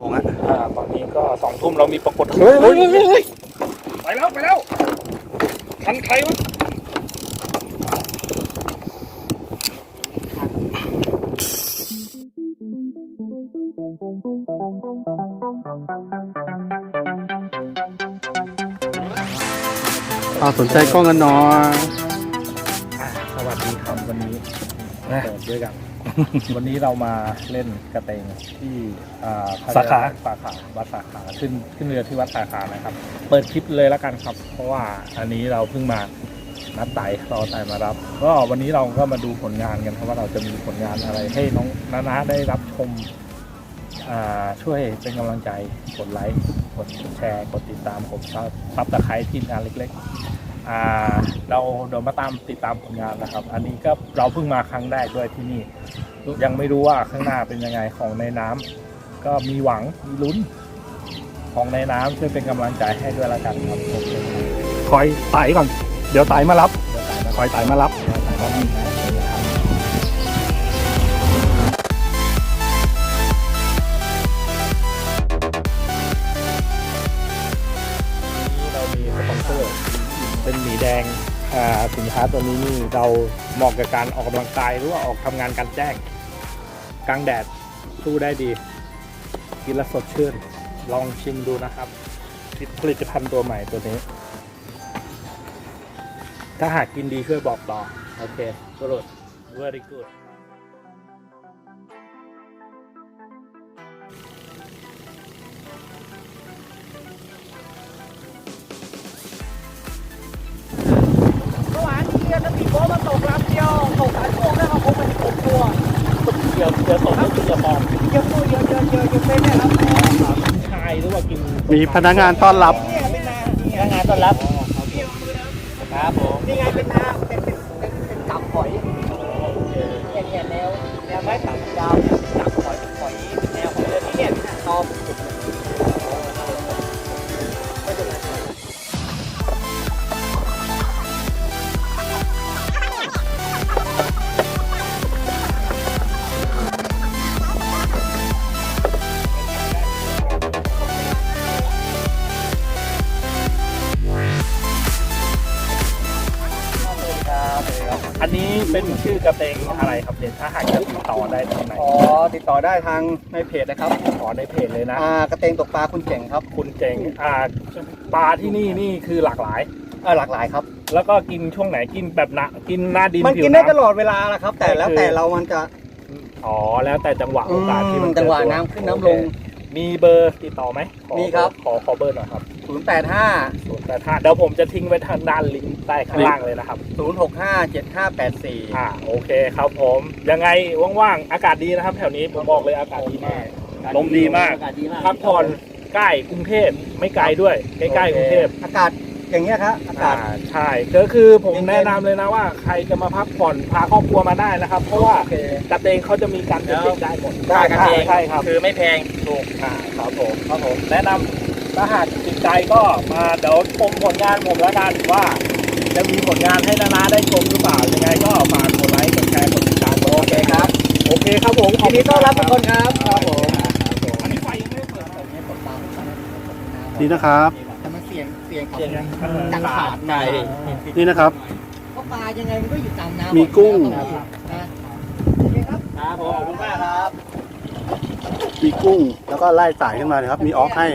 ผมอะอ่าตอนนี้ก็สองทุ่มเรามีปรากฏเฮ้ยเฮ้ยเฮ้ยเฮ้ยไปแล้วไปแล้วทันใครวะอ่าสนใจกล้องกันหน่อยอ่าสวัสดีครับวันนี้นะเจอกัน วันนี้เรามาเล่นกระเตงที่อ่าสาขา สาขาวัดสาขาขึ้นขึ้นเรือที่วัดสาขานะครับ เปิดคลิปเลยแล้วกันครับ เพราะว่าอันนี้เราเพิ่งมานัดไต่รอไต่มารับ ก็วันนี้เราก็มาดูผลงานกันครับว่าเราจะมีผลงานอะไรให้น้องนานาได้รับชมอ่าช่วยเป็นกำลังใจกดไลค์กดแชร์ กดติดตามกดซับซับตะไคร้ทีมงานเล็กๆอ่า เราเดี๋ยวมาตามติดตามผลงานนะครับ อันนี้ก็เราเพิ่งมาครั้งแรกด้วยที่นี่ ยังไม่รู้ว่าข้างหน้าเป็นยังไงของในน้ำก็มีหวังมีลุ้น ของในน้ำช่วยเป็นกำลังใจให้ด้วยละกันครับคอยไต่ก่อน เดี๋ยวไต่มารับเดี๋ยวตายนะคอยไต่มารับ เป็นหมีแดงอ่าสินค้าตัวนี้นี่เราเหมาะกับการออกกำลังกายหรือว่าออกทำงานกลารแจ้งกลางแดดสู้ได้ดี กินแล้วสดชื่น ลองชิมดูนะครับผลิตภัณฑ์ตัวใหม่ตัวนี้ ถ้าหากกินดีช่วยบอกต่อ โอเค good very good เดี๋ยวเดี๋ยวตกก็คือจะมองเยอะตัวเยอะเยอะเยอะเยอะเป็นเนี่ยครับชายหรือว่ากินมีพนักงานต้อนรับ เนี่ยเป็นนาพนักงานต้อนรับครับผมนี่ไงเป็นนาเป็นเป็นเป็นเป็นตับหอยเนี่ยเนี่ยแนวแนวไม้ตับยาวเนี่ยตับหอยหอยแนวหอยเรือนี้เนี่ยตอมไม่ จะติดต่อได้ที่ไหนอ๋อติดต่อได้ทางในเพจนะครับขอในเพจเลยนะ อ่ากระเตงตกปลาคุณเก่งครับคุณเจงอ่าปลาที่นี่นี่คือหลากหลาย อ่าหลากหลายครับ แล้วก็กินช่วงไหนกินแบบหนะกินหน้าดินมันผิวกินได้ตน้ำลอดเวลาแหละครับ แต่แล้วแต่เรามันจะอ๋อแล้วแต่จังหวะโอกาสที่มันอืมจังหวะเจอตัวน้ำขึ้นน้ำลงโอเคมีเบอร์ติดต่อไหมขอมีครับ ขอขอเบอร์หน่อยครับ 085ศูนย์แปดห้าเดี๋ยวผมจะทิ้งไว้ทางด้านลิงก์ใต้ข้างล่างเลยนะครับ065 7584อ่าโอเคครับผม ยังไงว่างๆ อากาศดีนะครับ แถวนี้ผมบอกเลยอากาศดีมาก ลมดีมาก อากาศดีมากพักผ่อนใกล้กรุงเทพไม่ไกลด้วยใกล้ๆกรุงเทพอากาศอย่างเงี้ยครับอากาอ่าศใช่ก็คือผมเย็นๆแนะนำเลยนะว่า ใครจะมาพักผ่อนพาครอบครัวมาได้นะครับ เพราะว่าโอเคกระเตงเขาจะมีการเป็นเด็กได้หมดได้กันเองใช่ครับคือไม่แพงถูกอ่าครับผมครับผมแนะนำ ถ้าหากติดใจก็มาเดี๋ยวชมผลงานผมแล้วกันว่า จะมีผลงานให้นานาได้ชมหรือเปล่ายังไงก็ฝากกดไลค์กดแชร์กดติดตามโอเคครับ โอเคครับผมทีนี้ต้อนรับทุกคนครับครับผมอันนี้ไฟยังไม่ได้เปิดเลยนี่นะครับแต่มันเสียงเสียงเสียงยังจังขาดไก่นี่นะครับเพราะปลายังไงมันก็อยู่ตามน้ำมีกุ้งนะโอเคครับครับผมขอบคุณมากครับมีกุ้งแล้วก็ไล่สายขึ้นมาเลยครับ มีออกให้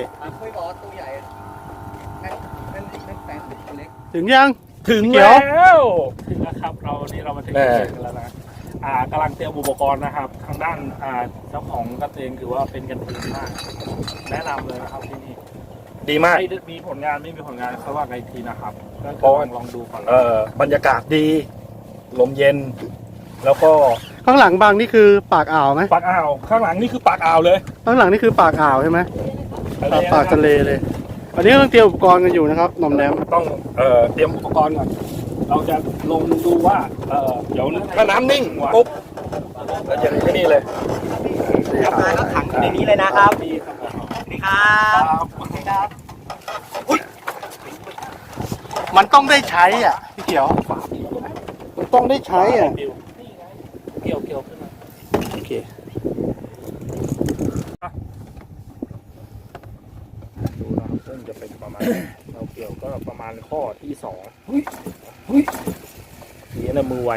ถึงยัง ถึงเดี๋แล้ยววถึงแล้วครับ เรานี่เรามาถึงแน่ที่กันแล้วนะ อ่ากำลังเตรียมอุปกรณ์นะครับ ทางด้านอ่าเจ้าของกระเตงถือว่าเป็นกันเองมาก แนะนำเลยนะครับที่นี่ดีมาก ไม่ได้มีผลงานไม่มีผลงานเขาว่าไงทีนะครับก็เพคือราะลว่าองลองดูก่อน เอ่อบรรยากาศดี ลมเย็น แล้วก็ข้างหลังบางนี่คือปากอ่าวไหมปากอ่าว ข้างหลังนี่คือปากอ่าวเลย ข้างหลังนี่คือปากอ่าวใช่ไหมอ่าปากทะเลเลย อันนี้กำลังเตรียมอุปกรณ์กันอยู่นะครับหนอมแนมต้องเอ่อเตรียมอุปกรณ์ก่อนเราจะลงดูว่าเอ่อเดี๋ยวถ้าน้ำนิ่งปุ๊บแล้วอย่างที่นี่เลยครับปลาก็ขังอยู่ในนี้เลยนะครับดีครับนี่ครับครับมันต้องได้ใช้อะพี่เขียวมันต้องได้ใช้อะบิวเกี่ยวเกี่ยวขึ้นมาโอเค ที่สองดีนะมือไว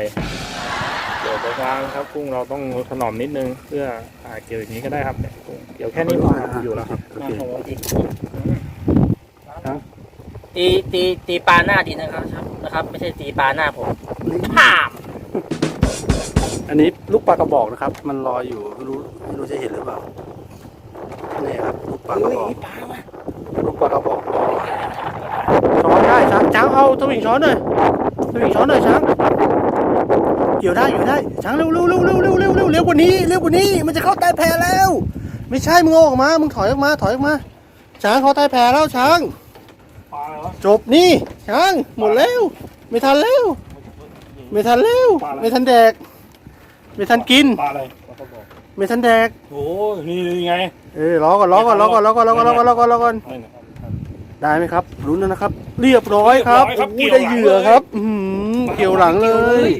เกี่ยวไปกลางครับกุ้งเราต้องถนอมนิดนึงเพื่ออ่าเกี่ยวอย่างนี้ก็ได้ครับเนี่ยกุ้งเกี่ยวแค่นี้พอครับอยู่แล้วครับโอเคตีตีตีปลาหน้าดินนะครับนะครับ ไม่ใช่ตีปลาหน้าผมห้ามอันนี้ลูกปลากระบอกนะครับ มันลอยอยู่ไม่รู้ไม่รู้จะเห็นหรือเปล่านี่ครับลูกปลากระบอกลูกปลากระ บอกช้อนได้ช้างช้างเอาสวิงช้อนหน่อยสวิงช้อนหน่อยช้างเกี่ยวได้เกี่ยวได้ช้างเร็วเร็วเร็วเร็วเร็วเร็วเร็วเร็วกว่านี้เร็วกว่านี้มันจะเข้าใต้แพแล้ว ไม่ใช่มึงเอาออกมามึงถอยออกมาถอยออกมา ช้างเข้าใต้แพแล้วช้างปลาเหรอจบนี่ช้างหมดแล้ว ไม่ทันแล้ว ไม่ทันแล้วไม่ทันแดก ไม่ทันกินปลาอะไรปลากระบอกไม่ทันแดกโอ้ยนี่นี่ไงเออรอก่อนรอก่อนรอก่อนรอก่อนรอก่อนรอก่อนรอก่อน ได้ไหมครับลุ้นแล้วนะครับ เรียบร้อยครับเรียบร้อยครับโอ้โหได้เหยื่อครับอื้อหือเกี่ยวหลังเลย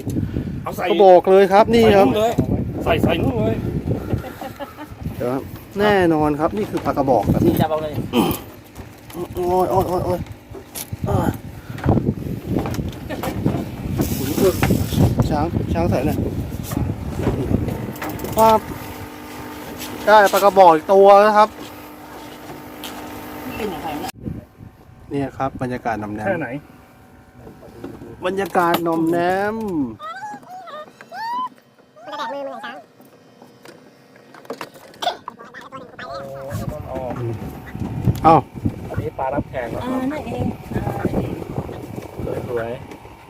เอาใส่ก็บอกเลยครับนี่ครับ ใส่นู่นเลยใส่ใส่นู่นเลยเดี๋ยวครับแน่นอนครับนี่คือปลากระบอกแบบนี้จะบอกเลยโอ้ยโอ้ยโอ้ยโอ้ยอ่าช้างช้างใส่หน่อยครับได้ปลากระบอกอีกตัวนะครับ เป็นยังไงเนี่ย เนี่ยครับ บรรยากาศหนำแนแค่มไหน บรรยากาศหนอมแนมอ๋อเอ้าอันนี้ปลารับแขกเหรออ่าครับนั่นเองสวย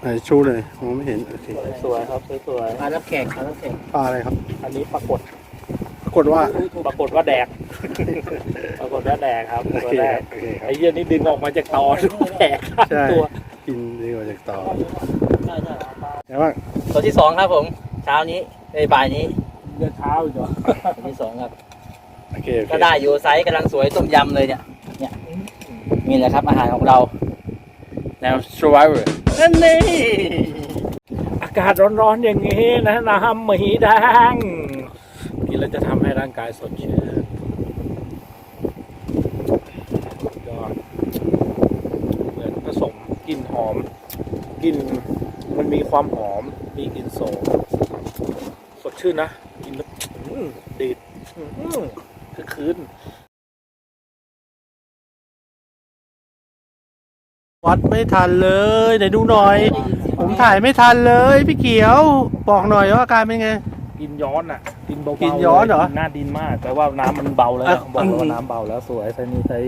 ไหนชูเลยมองไม่เห็นโอเคๆสวยๆครับสวยปลารับแขกปลารับแขกปลาอะไรครับ ๆอันนี้ปรากฏปรากฏว่า ปรากฏว่าแดก ปรากฏว่าแดกครับโอตัวเคแรกโอเคครับ ไอ้เหี้ยนี่ดึงออกมาจากตอแดกข้างใช่ ตัวกินดีกว่าจากต่อใช่ใช่แต่ว่าตัวที่สองครับผมเช้านี้เอ้ยบ่ายนี้เดือเช้าอีกเหรอตัวที่สองครับ โอเคโอเคก็ได้อยู่ไซส์กำลังสวยต้มยำเลยเนี่ย เนี่ยนี่แหละครับอาหารของเรา แนว survivor นั่นนี่ อากาศร้อนๆอย่างนี้นะน้ำหมีแดง กินแล้วจะทำให้ร่างกายสดชื่นยอดเหมือนผสมกลิ่นหอมกลิ่นมันมีความหอม มีกลิ่นโสมสดชื่นนะ กินแล้วอื้อดีดอื้อคือคืนวัดไม่ทันเลยไหนดูหน่อย ผมถ่ายไม่ทันเลย พี่เขียว บอกหน่อยว่าอาการเป็นไง กินย้อนอะ กินเบาๆกินย้อนเหรอลยหน้าดินมาก แต่ว่าน้ำมันเบาแล้วอะบอกเลยว่าน้ำเบาแล้วสวยไซนี้ใช้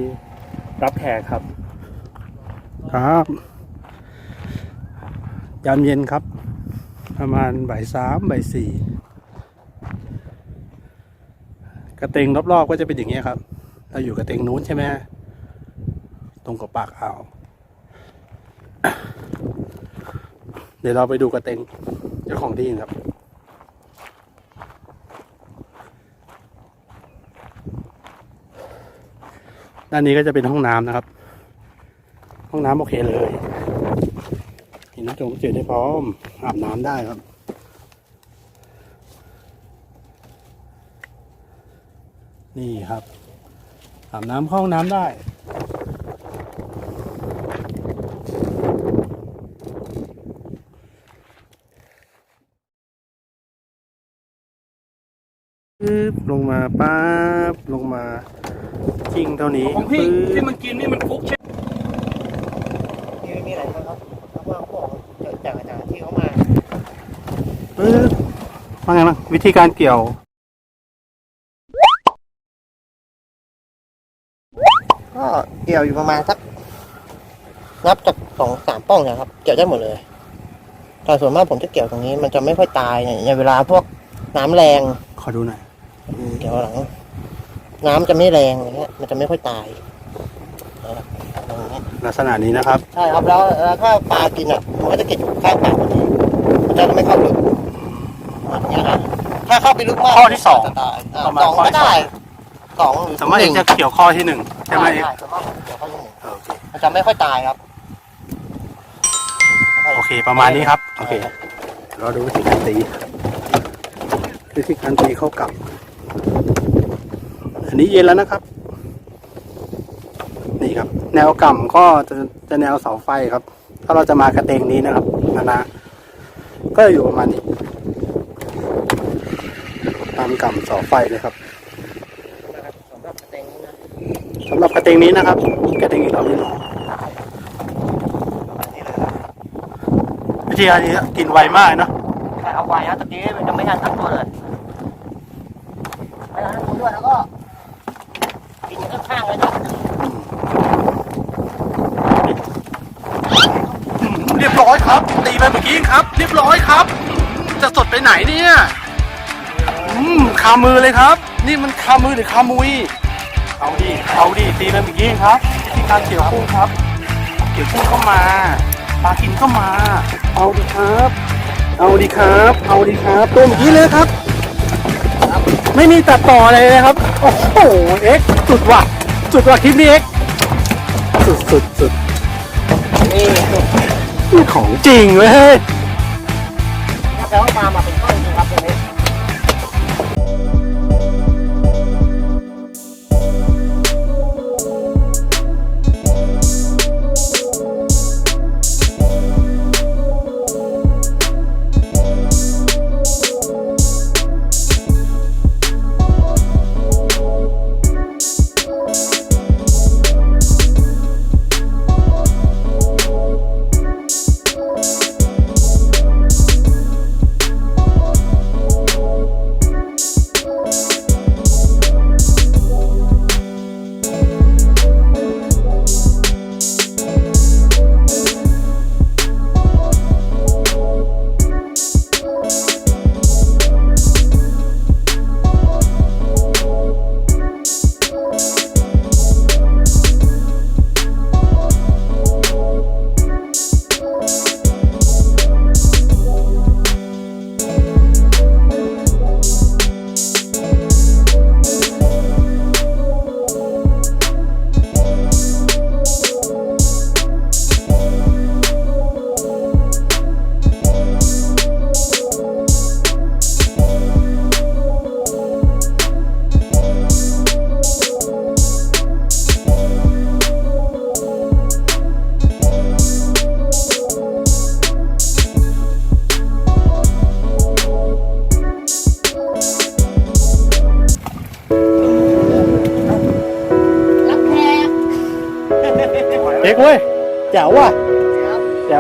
รับแขกครับ ครับยามเย็นครับ ประมาณบ่ายสามบ่ายสี่กระเตงรอบๆก็จะเป็นอย่างเงี้ยครับ เราอยู่กระเตงนู้นใช่ไหมฮะตรงกับปากอ่าว เดี๋ยวเราไปดูกระเตงเจ้าของที่กันครับ ด้านนี้ก็จะเป็นห้องน้ำนะครับ ห้องน้ำโอเคเลยมีน้ำจงจืดให้พร้อมอาบน้ำได้ครับนี่ครับอาบน้ำเข้าห้องน้ำได้ปึ๊บลงมาปั๊บลงมา จริงเท่านี้ของพี่ปึ๊บที่มันกินนี่มันฟุกใช่มีมีหลายคนครับเขาบอกเขาบอกจากอาจารย์ที่เขามาปึ๊บว่าไงบ้างวิธีการเกี่ยวก็เกี่ยวอยู่ประมาณสักนับจากสองสามป้องนะครับ เกี่ยวได้หมดเลย แต่ส่วนมากผมจะเกี่ยวตรงนี้ มันจะไม่ค่อยตายเนี่ยอย่างเวลาพวกน้ำแรง ขอดูหน่อยอืมเกี่ยวหลัง น้ำจะไม่แรงอะไรเงี้ย มันจะไม่ค่อยตายนะครับตรงนี้ลักษณะนี้นะครับ ใช่ครับแล้วแล้วถ้าปลากินอะมันก็จะเก็บอยู่ข้างปากพอดีมันจะไม่เข้าลึกอย่างเงี้ยนะถ้าเข้าไปลึกมากข้อที่สองจะตายอ่าประมาณสองข้อที่ก็สองได้สองหรือสามารถหนึ่งจะเกี่ยวข้อที่หนึ่งใช่ไหมใช่สามารถเกี่ยวข้อที่หนึ่งโอเคมันจะไม่ค่อยตายครับ โอเคประมาณนี้ครับ โอเค เราดูวิธีการตีวิธีการตีเข้ากลับอั นนี้เย็นแล้วนะครับ นี่ครับ แนวกล่ำก็จะจะแนวเสาไฟครับ ถ้าเราจะมากระเตงนี้นะครับนานาก็อยู่ประมาณนี้ ตามกำเสาไฟเลยครับสำหรับกระเตงนี้นะสำหรับกระเตงนี้นะครับกระเตงอีกรอบนี้วิธีการนี้กินไวมากนะใช่เอาไว้นะตะกี้มันจะไม่ทันตั้งตัวเลยไม่ทันตั้งตัวด้วยแล้วก็ ข้างๆเลยนเรียบร้อยครับ ตีไปเมื่อกี้ครับ เรียบร้อยครับ จะสดไปไหนเนี่ยอืมคามือเลยครับ นี่มันคามือหรือคามุย เอาดิเอาดิตีไปเมื่อกี้ครับวิธีการเกี่ยวกุ้งครับเกี่ยวกุ้งเข้ามาปลากินเข้ามา เอาดิครับ เอาดิครับ เอาดิครับตัวเมื่อกี้เลยครับ ไม่มีตัดต่ออะไรเลยครับ โอ้โหเอ็กซ์สุดว่ะ สุดว่ะคลิปนี้เอ็กซ์สุดสุดสุดนี่นี่ของจริงเว้ยแปลว่ามามาเป็นข้าวจริงครับตรงนี้ แจ๋วว่ะแจ๋